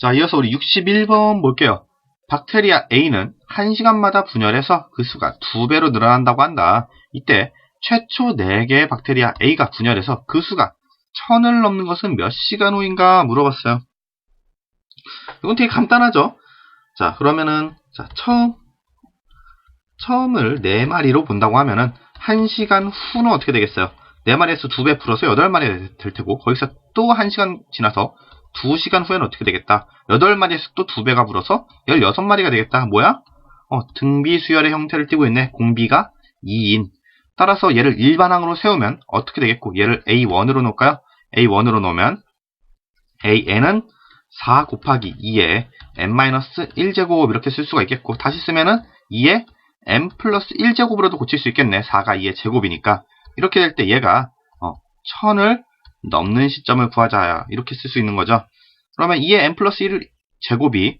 자, 이어서 우리 61번 볼게요. 박테리아 A는 1시간마다 분열해서 그 수가 2배로 늘어난다고 한다. 이때 최초 4개의 박테리아 A가 분열해서 그 수가 1000을 넘는 것은 몇 시간 후인가 물어봤어요. 이건 되게 간단하죠? 자, 그러면은, 자, 처음, 처음을 4마리로 본다고 하면은, 1시간 후는 어떻게 되겠어요? 4마리에서 2배 풀어서 8마리 될 테고, 거기서 또 1시간 지나서 2시간 후에는 어떻게 되겠다? 8마리에서 또 2배가 불어서 16마리가 되겠다. 뭐야? 어, 등비 수열의 형태를 띠고 있네. 공비가 2인. 따라서 얘를 일반항으로 세우면 어떻게 되겠고, 얘를 A1으로 놓을까요? A1으로 놓으면, AN은 4 곱하기 2에 n-1제곱 이렇게 쓸 수가 있겠고, 다시 쓰면은 2에 n 플러스 1제곱으로도 고칠 수 있겠네. 4가 2의 제곱이니까. 이렇게 될 때 얘가, 어, 1000을 넘는 시점을 구하자. 이렇게 쓸 수 있는 거죠. 그러면 2의 n 플러스 1 제곱이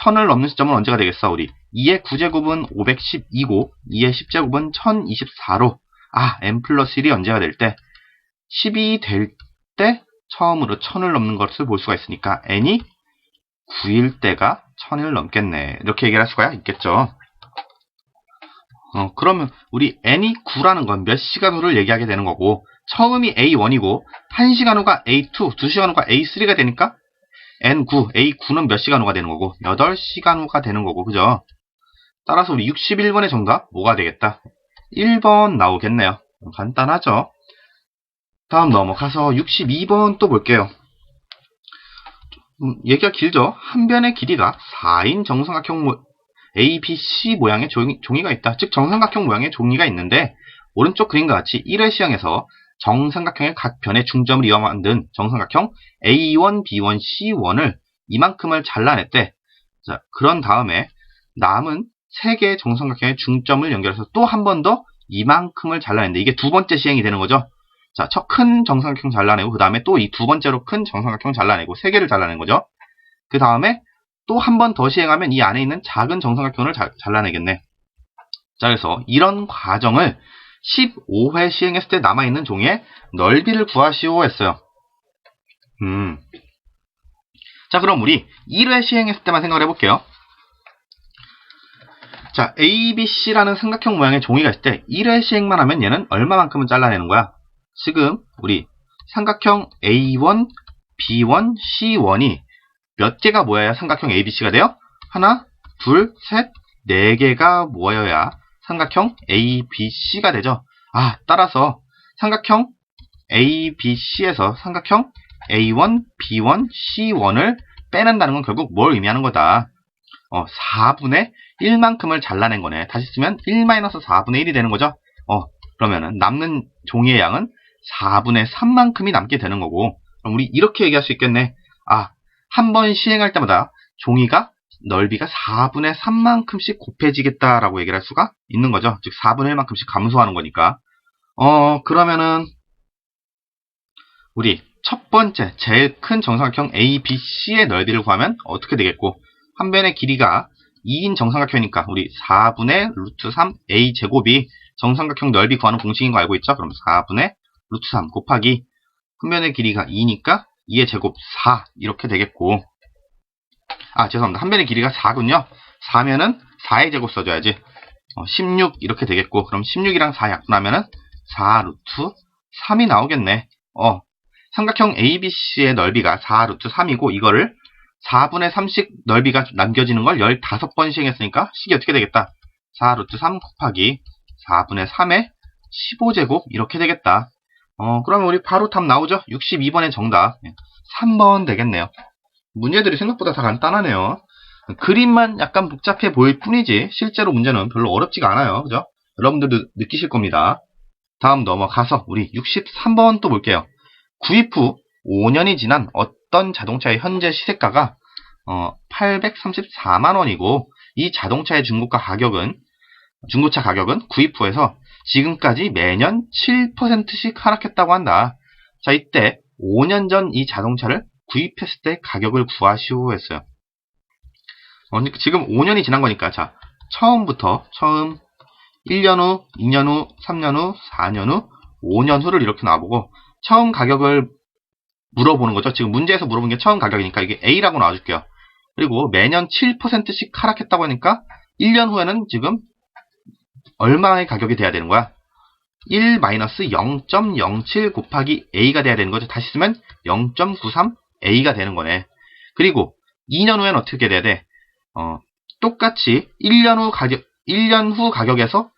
1000을 넘는 시점은 언제가 되겠어, 우리? 2의 9제곱은 512고, 2의 10제곱은 1024로, 아, n 플러스 1이 언제가 될 때? 10이 될 때, 처음으로 1000을 넘는 것을 볼 수가 있으니까, n이 9일 때가 1000을 넘겠네. 이렇게 얘기할 수가 있겠죠. 어, 그러면 우리 n이 9라는 건 몇 시간 후를 얘기하게 되는 거고, 처음이 A1이고, 1시간 후가 A2, 2시간 후가 A3가 되니까, N9, A9는 몇 시간 후가 되는 거고, 8시간 후가 되는 거고, 그죠? 따라서 우리 61번의 정답, 뭐가 되겠다? 1번 나오겠네요. 간단하죠? 다음 넘어가서 62번 또 볼게요. 음, 얘기가 길죠? 한 변의 길이가 4인 정삼각형 모, A, B, C 모양의 종이, 종이가 있다. 즉, 정삼각형 모양의 종이가 있는데, 오른쪽 그림과 같이 1회 시형에서 정삼각형의 각 변의 중점을 이어 만든 정삼각형 A1, B1, C1을 이만큼을 잘라냈대. 자, 그런 다음에 남은 3개의 정삼각형의 중점을 연결해서 또 한 번 더 이만큼을 잘라냈는데 이게 두 번째 시행이 되는 거죠. 자, 첫 큰 정삼각형 잘라내고 그 다음에 또 이 두 번째로 큰 정삼각형 잘라내고 세 개를 잘라낸 거죠. 그 다음에 또 한 번 더 시행하면 이 안에 있는 작은 정삼각형을 자, 잘라내겠네. 자, 그래서 이런 과정을 15회 시행했을 때 남아있는 종이의 넓이를 구하시오 했어요. 음. 자, 그럼 우리 1회 시행했을 때만 생각을 해볼게요. 자, ABC라는 삼각형 모양의 종이가 있을 때 1회 시행만 하면 얘는 얼마만큼은 잘라내는 거야? 지금 우리 삼각형 A1, B1, C1이 몇 개가 모여야 삼각형 ABC가 돼요? 하나, 둘, 셋, 네 개가 모여야 삼각형 ABC가 되죠. 아, 따라서 삼각형 ABC에서 삼각형 A1, B1, C1을 빼낸다는 건 결국 뭘 의미하는 거다. 어, 4분의 1만큼을 잘라낸 거네. 다시 쓰면 1-4분의 1이 되는 거죠. 어, 그러면은 남는 종이의 양은 4분의 3만큼이 남게 되는 거고. 그럼 우리 이렇게 얘기할 수 있겠네. 아, 한 번 시행할 때마다 종이가 넓이가 4분의 3만큼씩 곱해지겠다라고 얘기를 할 수가 있는 거죠. 즉 4분의 1만큼씩 감소하는 거니까. 어, 그러면은 우리 첫 번째 제일 큰 정삼각형 ABC의 넓이를 구하면 어떻게 되겠고 한 변의 길이가 2인 정삼각형이니까 우리 4분의 루트 3 A 제곱이 정삼각형 넓이 구하는 공식인 거 알고 있죠? 그럼 4분의 루트 3 곱하기 한 변의 길이가 2니까 2의 제곱 4 이렇게 되겠고 아 죄송합니다. 한 변의 길이가 4군요. 4면은 4의 제곱 써줘야지. 어, 16 이렇게 되겠고 그럼 16이랑 4 약분하면은 4 루트 3이 나오겠네. 어 삼각형 ABC의 넓이가 4 루트 3이고 이거를 4분의 3씩 넓이가 남겨지는 걸 15번 시행했으니까 식이 어떻게 되겠다? 4 루트 3 곱하기 4분의 3의 15제곱 이렇게 되겠다. 어, 그러면 우리 바로 답 나오죠? 62번의 정답 3번 되겠네요. 문제들이 생각보다 다 간단하네요. 그림만 약간 복잡해 보일 뿐이지 실제로 문제는 별로 어렵지가 않아요. 그죠? 여러분들도 느끼실 겁니다. 다음 넘어가서 우리 63번 또 볼게요. 구입 후 5년이 지난 어떤 자동차의 현재 시세가가 어, 834만 원이고 이 자동차의 중고가 가격은 중고차 가격은 구입 후에서 지금까지 매년 7%씩 하락했다고 한다. 자, 이때 5년 전 이 자동차를 구입했을 때 가격을 구하시오 했어요. 어, 지금 5년이 지난 거니까 자, 처음부터 처음 1년 후, 2년 후, 3년 후, 4년 후, 5년 후를 이렇게 놔보고 처음 가격을 물어보는 거죠. 지금 문제에서 물어본 게 처음 가격이니까 이게 A라고 놔줄게요. 그리고 매년 7%씩 하락했다고 하니까 1년 후에는 지금 얼마의 가격이 돼야 되는 거야? 1-0.07 곱하기 A가 돼야 되는 거죠. 다시 쓰면 0.93 A가 되는 거네. 그리고 2년 후에는 어떻게 돼야 돼? 어, 똑같이 1년 후 가격, 1년 후 가격에서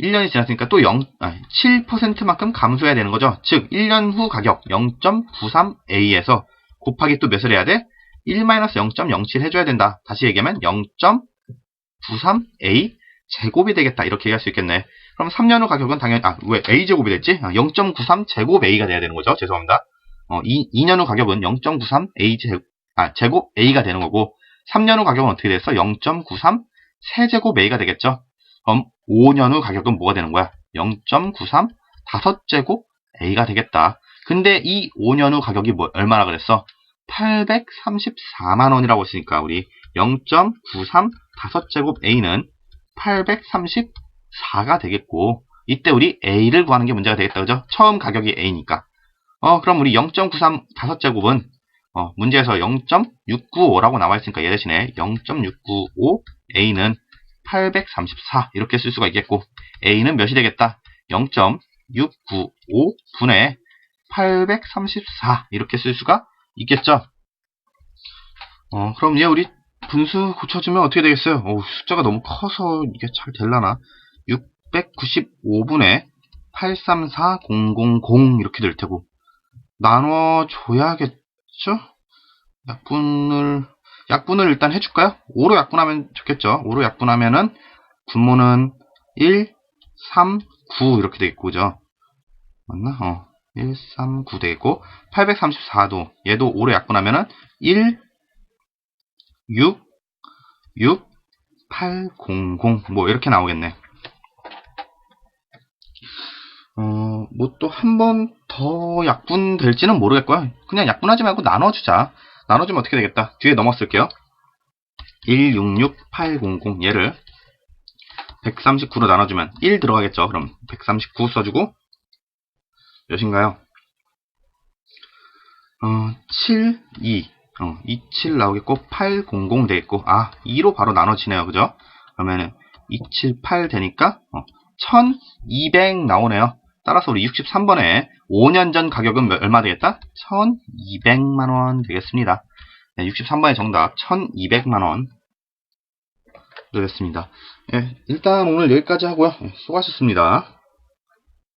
1년이 지났으니까 또 0, 아, 7%만큼 감소해야 되는 거죠. 즉, 1년 후 가격 0.93A에서 곱하기 또 몇을 해야 돼? 1-0.07 해줘야 된다. 다시 얘기하면 0.93A 제곱이 되겠다. 이렇게 얘기할 수 있겠네. 그럼 3년 후 가격은 당연히, 아, 왜 A제곱이 됐지? 0.93 제곱 A가 돼야 되는 거죠. 죄송합니다. 어, 2, 2년 후 가격은 0.93 A 제곱, 아, 제곱 A가 되는 거고, 3년 후 가격은 어떻게 됐어? 0.93 세제곱 A가 되겠죠? 그럼 5년 후 가격은 뭐가 되는 거야? 0.93 다섯제곱 A가 되겠다. 근데 이 5년 후 가격이 뭐, 얼마나 그랬어? 834만 원이라고 했으니까 우리 0.93 다섯제곱 A는 834가 되겠고 이때 우리 A를 구하는 게 문제가 되겠다. 그죠? 처음 가격이 A니까. 어, 그럼 우리 0.93 다섯제곱은 어, 문제에서 0.695라고 나와 있으니까 얘 대신에 0.695 A는 834 이렇게 쓸 수가 있겠고 A는 몇이 되겠다? 0.695 분의 834 이렇게 쓸 수가 있겠죠? 어, 그럼 얘 우리 분수 고쳐주면 어떻게 되겠어요? 오, 숫자가 너무 커서 이게 잘 될라나? 695분의 834000 이렇게 될 테고 나눠줘야겠죠? 약분을 약분을 일단 해줄까요? 5로 약분하면 좋겠죠? 5로 약분하면은 분모는 1, 3, 9 이렇게 되겠고 그죠? 맞나? 어. 1, 3, 9 되겠고 834도 얘도 5로 약분하면은 1, 6, 6, 8, 0, 0. 뭐 이렇게 나오겠네. 어, 뭐 또 한 번 더 약분 될지는 모르겠고요. 그냥 약분하지 말고 나눠주자. 나눠주면 어떻게 되겠다. 뒤에 넘어 쓸게요. 1, 6, 6, 8, 0, 0 얘를 139로 나눠주면 1 들어가겠죠. 그럼 139 써주고 몇인가요? 어, 7, 2. 어, 27 나오겠고 8, 0, 0 되겠고 아, 2로 바로 나눠지네요. 그죠? 그러면은 278 되니까 어, 1200 나오네요. 따라서 우리 63번에 5년 전 가격은 몇- 얼마 되겠다? 1200만원 되겠습니다. 네, 63번의 정답 1200만원 되겠습니다. 예, 일단 오늘 여기까지 하고요. 예, 수고하셨습니다.